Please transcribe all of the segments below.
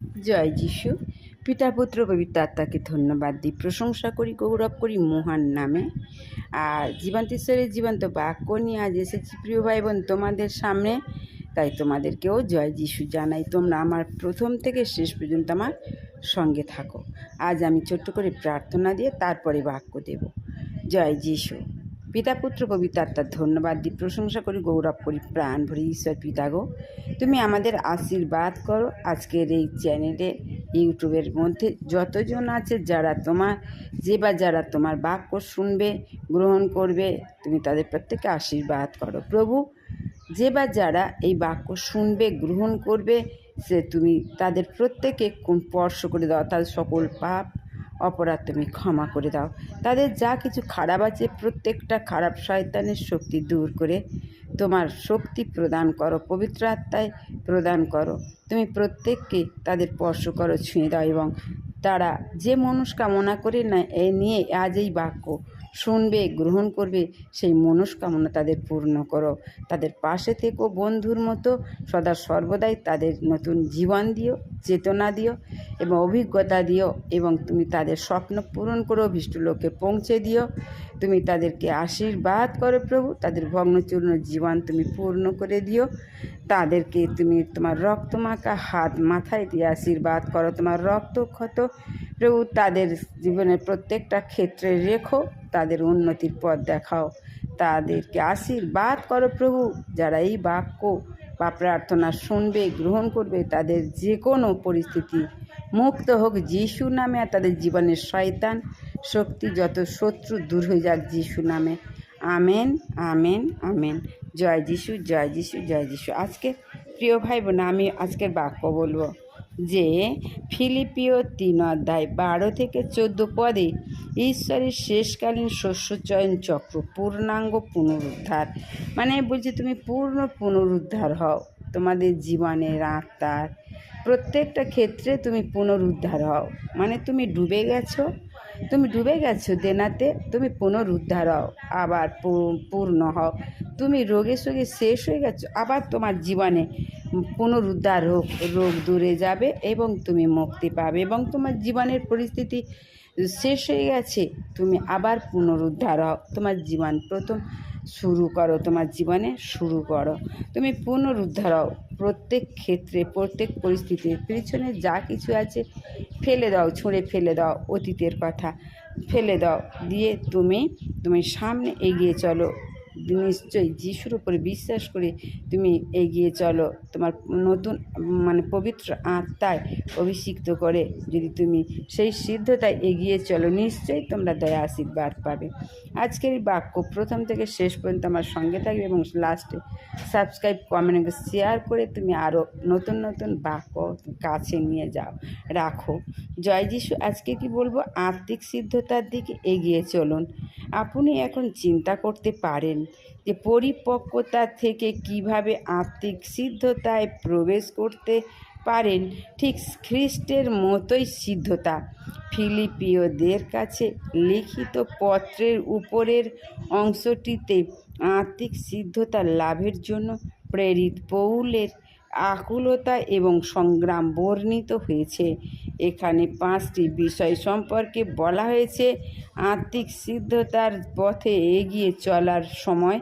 জয় যিশু। পিতা, পুত্র, পবিত্র আত্মাকে ধন্যবাদ দিই, প্রশংসা করি, গৌরব করি মহান নামে। আর জীবন্তেশ্বরের জীবন্ত বাক্য নিয়ে আজ এসেছি প্রিয় ভাই বোন তোমাদের সামনে। তাই তোমাদেরকেও জয় যিশু জানাই, তোমরা আমার প্রথম থেকে শেষ পর্যন্ত আমার সঙ্গে থাকো। আজ আমি ছোট্ট করে প্রার্থনা দিয়ে তারপরে বাক্য দেব। জয় যিশু। পিতা পুত্র পবিত্র আত্মার ধন্যবাদ দিই প্রশংসা করি গৌরব করি প্রাণ ভরি ঈশ্বর পিতা গো। তুমি আমাদের আশীর্বাদ করো আজকের এই চ্যানেলে, ইউটিউবের মধ্যে। যতজন আছে যারা তোমার যে বা যারা তোমার বাক্য শুনবে, গ্রহণ করবে, তুমি তাদের প্রত্যেককে আশীর্বাদ করো। প্রভু, যে বা যারা এই বাক্য শুনবে, গ্রহণ করবে, সে তুমি তাদের প্রত্যেকে স্পর্শ করে দাও। তাদের সকল পাপ অপরাধ তুমি ক্ষমা করে দাও। তাদের যা কিছু খারাপ আছে, প্রত্যেকটা খারাপ শয়তানের শক্তি দূর করে তোমার শক্তি প্রদান করো, পবিত্র আত্মায় প্রদান করো। তুমি প্রত্যেককে তাদের স্পর্শ করো, ছুঁয়ে দাও এবং তারা যে মনস্কামনা করে না, এ নিয়ে আজ এই বাক্য। শুনবে, গ্রহণ করবে, সেই মনস্কামনা তাদের পূর্ণ করো। তাদের পাশে থেকো, বন্ধুর মতো, সদা সর্বদাই তাদের নতুন জীবন দিও, চেতনা দিও এবং অভিজ্ঞতা দিও এবং তুমি তাদের স্বপ্ন পূরণ করো লোকে পৌঁছে দিও। তুমি তাদেরকে আশীর্বাদ করো প্রভু, তাদের ভগ্নচূর্ণ জীবন তুমি পূর্ণ করে দিও। তাদেরকে তুমি তোমার রক্তমাখা হাত মাথায় দিয়ে আশীর্বাদ করো, তোমার রক্ত ক্ষত প্রভু, তাদের জীবনের প্রত্যেকটা ক্ষেত্রে রেখো, তাদের উন্নতির পথ দেখাও। তাদেরকে আশীর্বাদ করো প্রভু, যারা এই বাক্য বা প্রার্থনা শুনবে, গ্রহণ করবে, তাদের যে কোনো পরিস্থিতি মুক্ত হোক। যিশু নামে আর তাদের জীবনের শয়তান শক্তি যত শত্রু দূর হয়ে যাক যিশু নামে। Amen amen amen. জয় যিশু জয় যিশু জয় যিশু। আজকে প্রিয় ভাই বোন আমি আজকের বাক্য বলব যে ফিলিপিও তিন অধ্যায় বারো থেকে চোদ্দ পদে ঈশ্বরের শেষকালীন শস্যচয়ন চক্র পূর্ণাঙ্গ পুনরুদ্ধার। মানে বলছি তুমি পূর্ণ পুনরুদ্ধার হও। তোমাদের জীবনের আত্মার প্রত্যেকটা ক্ষেত্রে তুমি পুনরুদ্ধার হও। মানে তুমি ডুবে গেছো তুমি ডুবে গেছো দেনাতে, তুমি পুনরুদ্ধার হও, আবার পূর্ণ হও। তুমি রোগে সোগে শেষ হয়ে গেছো, আবার তোমার জীবনে পুনরুদ্ধার হোক, রোগ দূরে যাবে এবং তুমি মুক্তি পাবে এবং তোমার জীবনের পরিস্থিতি শেষ হয়ে গেছে, তুমি আবার পুনরুদ্ধার হও। তোমার জীবন প্রথম শুরু করো, তোমার জীবনে শুরু করো। তুমি পুনরুদ্ধার হও। প্রত্যেক ক্ষেত্রে, প্রত্যেক পরিস্থিতির পিছনে যা কিছু আছে, ফেলে দাও, ছুঁড়ে ফেলে দাও, অতীতের কথা ফেলে দাও। দিয়ে তুমি তুমি সামনে এগিয়ে চলো। নিশ্চয়ই যিশুর উপরে বিশ্বাস করে তুমি এগিয়ে চলো। তোমার নতুন মানে পবিত্র আত্মায় অভিষিক্ত করে যদি তুমি সেই সিদ্ধতায় এগিয়ে চলো, নিশ্চয়ই তোমরা দয়া, আশীর্বাদ পাবে। আজকের এই বাক্য প্রথম থেকে শেষ পর্যন্ত আমার সঙ্গে থাকবে এবং লাস্টে সাবস্ক্রাইব, কমেন্ট শেয়ার করে তুমি আরও নতুন নতুন বাক্য কাছে নিয়ে যাও, রাখো। জয় যিশু, আজকে কি বলব? আত্মিক সিদ্ধতার দিকে এগিয়ে চলুন। আপনি এখন চিন্তা করতে পারেন যে পরিপক্কতা থেকে কীভাবে আত্মিক সিদ্ধতায় প্রবেশ করতে পারেন, ঠিক খ্রিস্টের মতোই সিদ্ধতা। ফিলিপিওদের কাছে লিখিত পত্রের উপরের অংশটিতে আত্মিক সিদ্ধতা লাভের জন্য প্রেরিত পৌলের আকুলতা এবং সংগ্রাম বর্ণিত হয়েছে। এখানে পাঁচটি বিষয় সম্পর্কে বলা হয়েছে। আত্মিক সিদ্ধতার পথে এগিয়ে চলার সময়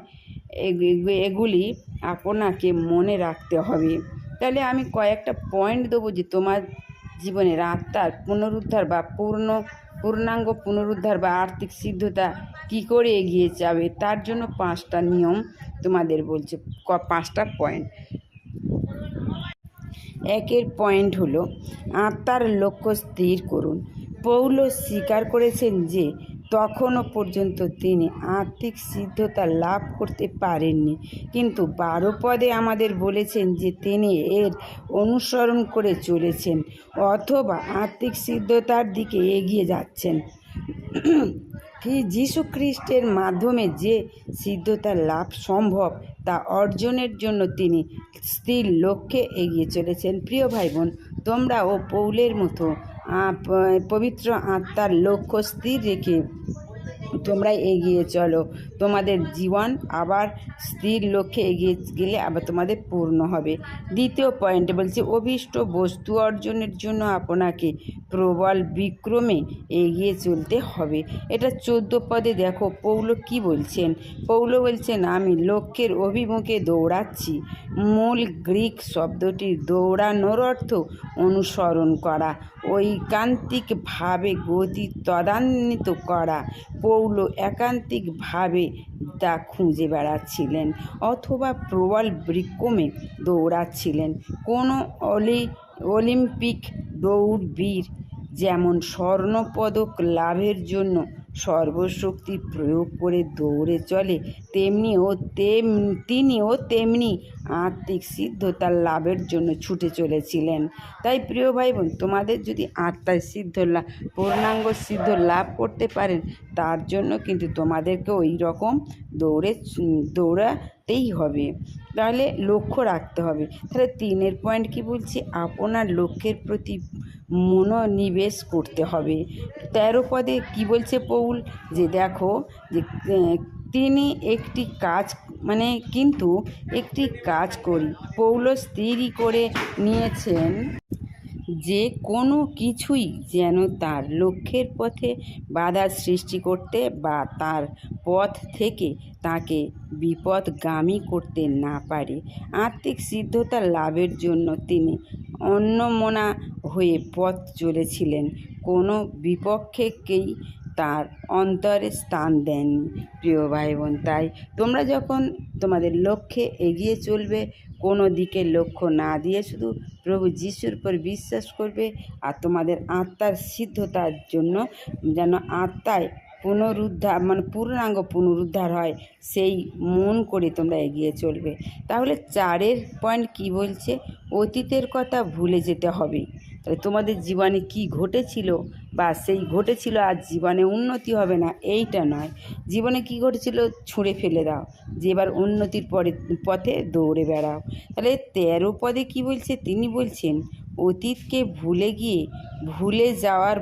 এগুলি আপনাকে মনে রাখতে হবে। তাহলে আমি কয়েকটা পয়েন্ট দেবো যে তোমার জীবনের আত্মার পুনরুদ্ধার বা পূর্ণ, পূর্ণাঙ্গ পুনরুদ্ধার বা আর্থিক সিদ্ধতা কি করে এগিয়ে যাবে, তার জন্য পাঁচটা নিয়ম তোমাদের বলছে। পাঁচটা পয়েন্ট একের পয়েন্ট হলো, আত্মার লক্ষ্য স্থির করুন। পৌল স্বীকার করেছেন যে, তখনও পর্যন্ত তিনি আর্থিক সিদ্ধতা লাভ করতে পারেননি। কিন্তু বারো পদে আমাদের বলেছেন যে, তিনি এর অনুসরণ করে চলেছেন, অথবা আর্থিক সিদ্ধতার দিকে এগিয়ে যাচ্ছেন। যীশু খ্রিস্টের মাধ্যমে যে সিদ্ধতা লাভ সম্ভব তা অর্জনের জন্য তিনি স্থির লক্ষ্যে এগিয়ে চলেছেন। প্রিয় ভাই বোন তোমরা ও পৌলের মতো পবিত্র আত্মার লক্ষ্য স্থির রেখে তোমরা এগিয়ে চলো। তোমাদের জীবন আবার স্থির লক্ষ্যে এগিয়ে গেলে আবার তোমাদের পূর্ণ হবে। দ্বিতীয় পয়েন্টে বলছে, অভীষ্ট বস্তু অর্জনের জন্য আপনাকে প্রবল বিক্রমে এগিয়ে চলতে হবে। এটা চোদ্দ পদে দেখো, পৌল কি বলছেন? পৌল বলছেন, আমি লক্ষ্যের অভিমুখে দৌড়াচ্ছি। মূল গ্রিক শব্দটির দৌড়ানোর অর্থ অনুসরণ করা, ঐকান্তিকভাবে গতি ত্বরান্বিত করা। পৌল একান্তিকভাবে তা খুঁজে বেড়াচ্ছিলেন অথবা প্রবল বিক্রমে দৌড়াচ্ছিলেন। কোনো অলি, অলিম্পিক দৌড়বীর যেমন স্বর্ণপদক লাভের জন্য সর্বশক্তি প্রয়োগ করে দৌড়ে চলে, তেমনিও তেম, তিনিও তেমনি আত্মিক সিদ্ধতা লাভের জন্য ছুটে চলেছিলেন। তাই প্রিয় ভাই বোন তোমাদের যদি আত্মায় সিদ্ধ লাভ পূর্ণাঙ্গ সিদ্ধ লাভ করতে পারেন, তার জন্য কিন্তু তোমাদেরকে ওই রকম দৌড়ে দৌড়াতেই হবে। তাহলে লক্ষ্য রাখতে হবে। তাহলে তিনের পয়েন্ট কি বলছি? আপনার লক্ষ্যের প্রতি মনোনিবেশ করতে হবে। তেরো পদে কি বলছে পৌল? যে দেখো যে তিনি একটি কাজ মানে কিন্তু একটি কাজ করি। পৌল স্থিরই করে নিয়েছেন যে কোনো কিছুই যেন তার লক্ষ্যের পথে বাধার সৃষ্টি করতে বা তার পথ থেকে তাকে বিপদগামী করতে না পারে। আত্মিক সিদ্ধতা লাভের জন্য তিনি অন্যমনা হয়ে পথ চলেছিলেন। কোনো বিপক্ষেকেই তার অন্তরে স্থান দেননি। প্রিয় ভাই বোন তাই তোমরা যখন তোমাদের লক্ষ্যে এগিয়ে চলবে, কোনো দিকে লক্ষ্য না দিয়ে শুধু প্রভু যিশুর উপর বিশ্বাস করবে আর তোমাদের আত্মার সিদ্ধতার জন্য যেন আত্মায় পুনরুদ্ধার মানে পূর্ণাঙ্গ পুনরুদ্ধার হয়, সেই মন করে তোমরা এগিয়ে চলবে। তাহলে চারের পয়েন্ট কি বলছে? অতীতের কথা ভুলে যেতে হবে। তাহলে তোমাদের জীবনে কি ঘটেছিল? বা সেই ঘটেছিল, আর জীবনে উন্নতি হবে না, এইটা নয়। জীবনে কি ঘটেছিল? ছুঁড়ে ফেলে দাও। যে এবার উন্নতির পরে, পথে দৌড়ে বেড়াও। তাহলে তেরো পদে কি বলছে? তিনি বলছেন অতীতকে ভুলে গিয়ে ভুলে যাওয়ার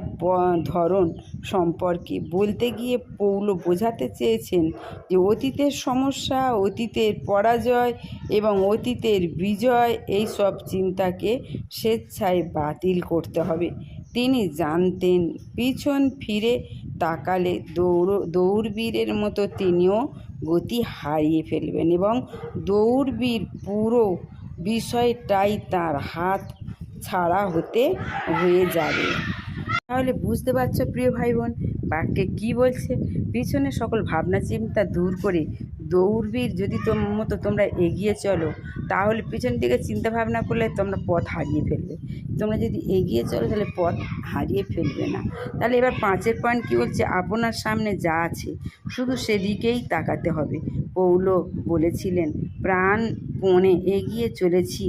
ধরন সম্পর্কে বলতে গিয়ে পৌল বোঝাতে চেয়েছেন যে অতীতের সমস্যা, অতীতের পরাজয় এবং অতীতের বিজয় এই সব চিন্তাকে স্বেচ্ছায় বাতিল করতে হবে। তিনি জানতেন, পিছন ফিরে তাকালে দৌড়, দৌড়বীরের মতো তিনিও গতি হারিয়ে ফেলবেন এবং দৌড়বীর পুরো বিষয়টাই তার হাত ছাড়া হতে হয়ে যাবে। তাহলে বুঝতে পারছ প্রিয় ভাই বোন বাক্যে কী বলছে? পিছনে সকল ভাবনা চিন্তা দূর করে দৌড়বীর যদি তোম মতো তোমরা এগিয়ে চলো, তাহলে পিছন দিকে চিন্তা ভাবনা করলে তোমরা পথ হারিয়ে ফেলবে। তোমরা যদি এগিয়ে চলো, তাহলে পথ হারিয়ে ফেলবে না। তাহলে এবার পাঁচের পয়েন্ট কী বলছে? আপনার সামনে যা আছে, শুধু সেদিকেই তাকাতে হবে। পৌল বলেছিলেন, প্রাণ পণে এগিয়ে চলেছি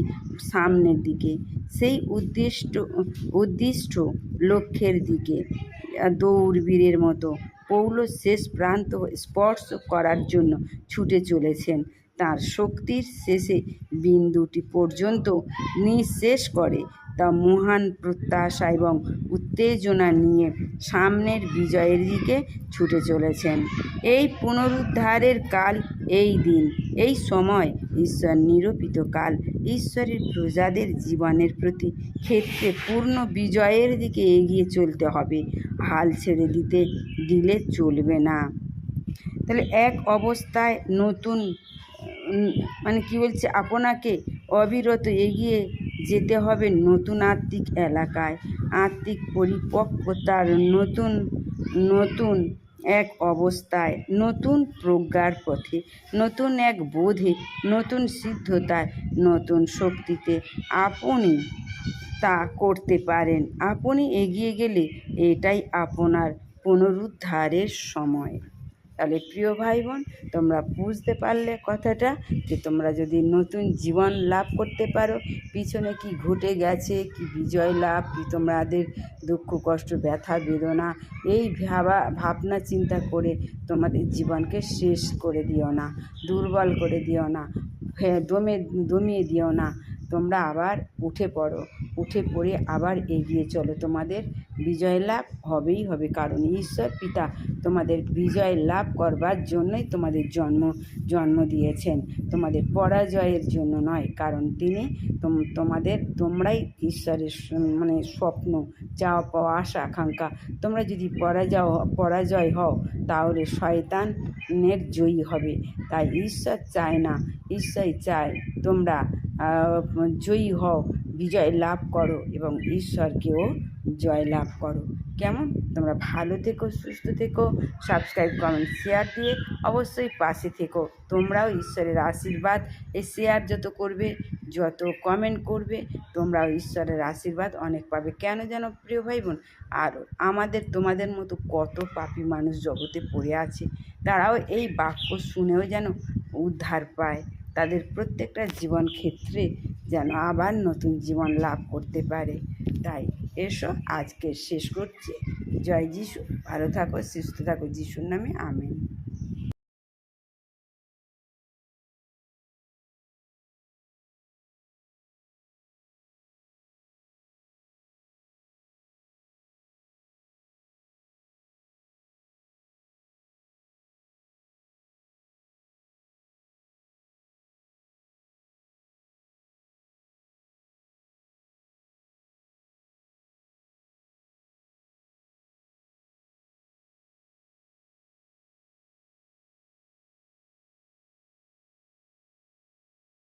সামনের দিকে। সেই উদ্দিষ্ট উদ্দিষ্ট লক্ষ্যের দিকে, দৌড়বীরের মতো পৌল শেষ প্রান্ত স্পর্শ করার জন্য ছুটে চলেছেন। তার শক্তির শেষে বিন্দুটি পর্যন্ত নিঃশেষ করে তা মহান প্রত্যাশা এবং উত্তেজনা নিয়ে সামনের বিজয়ের দিকে ছুটে চলেছেন। এই পুনরুদ্ধারের কাল এই দিন। এই সময় ঈশ্বর নিরূপিত কাল ঈশ্বরের প্রজাদের জীবনের প্রতি ক্ষেত্রে পূর্ণ বিজয়ের দিকে এগিয়ে চলতে হবে। হাল ছেড়ে দিতে দিলে চলবে না। তাহলে এক অবস্থায় নতুন মানে কি বলছে, আপনাকে অবিরত এগিয়ে যেতে হবে নতুন আত্মিক এলাকায়। আত্মিক পরিপক্কতার নতুন নতুন এক অবস্থায়, নতুন প্রজ্ঞার পথে, নতুন এক বোধে, নতুন সিদ্ধতায়, নতুন শক্তিতে আপনি তা করতে পারেন। আপনি এগিয়ে গেলে এটাই আপনার পুনরুদ্ধারের সময়। তাহলে প্রিয় ভাই বোন তোমরা বুঝতে পারলে কথাটা যে তোমরা যদি নতুন জীবন লাভ করতে পারো, পিছনে কি ঘটে গেছে, কি বিজয় লাভ, কি তোমাদের দুঃখ, কষ্ট, ব্যথা, বেদনা, এই ভাবা, ভাবনা, চিন্তা করে তোমাদের জীবনকে শেষ করে দিও না, দুর্বল করে দিও না দমে, দমিয়ে দিও না। তোমরা আবার উঠে পড়ো, উঠে পড়ে আবার এগিয়ে চলো। তোমাদের বিজয় লাভ হবেই হবে, কারণ ঈশ্বর পিতা তোমাদের বিজয় লাভ করবার জন্যই তোমাদের জন্ম জন্ম দিয়েছেন। তোমাদের পরাজয়ের জন্য নয়, কারণ তিনি তোম- তোমাদের, তোমরাই ঈশ্বরের মানে স্বপ্ন, চাওয়া পাওয়া, আশা, আকাঙ্ক্ষা। তোমরা যদি পরাজয় পরাজয় হও, তাহলে শয়তানের জয়ী হবে। তাই ঈশ্বর চায় না, ঈশ্বরই চায় তোমরা জয়ী হও, বিজয় লাভ করো এবং ঈশ্বরকেও জয় লাভ করো। কেমন? তোমরা ভালো থেকো, সুস্থ থেকো সাবস্ক্রাইব কমেন্ট শেয়ার দিয়ে অবশ্যই পাশে থেকো। তোমরাও ঈশ্বরের আশীর্বাদ এই শেয়ার যত করবে, যত কমেন্ট করবে, তোমরাও ঈশ্বরের আশীর্বাদ অনেক পাবে। কেন যেন প্রিয় ভাই বোন আর আমাদের, তোমাদের মতো কত পাপী মানুষ জগতে পড়ে আছে, তারাও এই বাক্য শুনেও যেন উদ্ধার পায়। তাদের প্রত্যেকটা জীবন ক্ষেত্রে যেন আবার নতুন জীবন লাভ করতে পারে। তাই এসো আজকে শেষ করছি। জয় যিশু। ভালো থাকো সুস্থ থাকো। যিশুর নামে আমেন।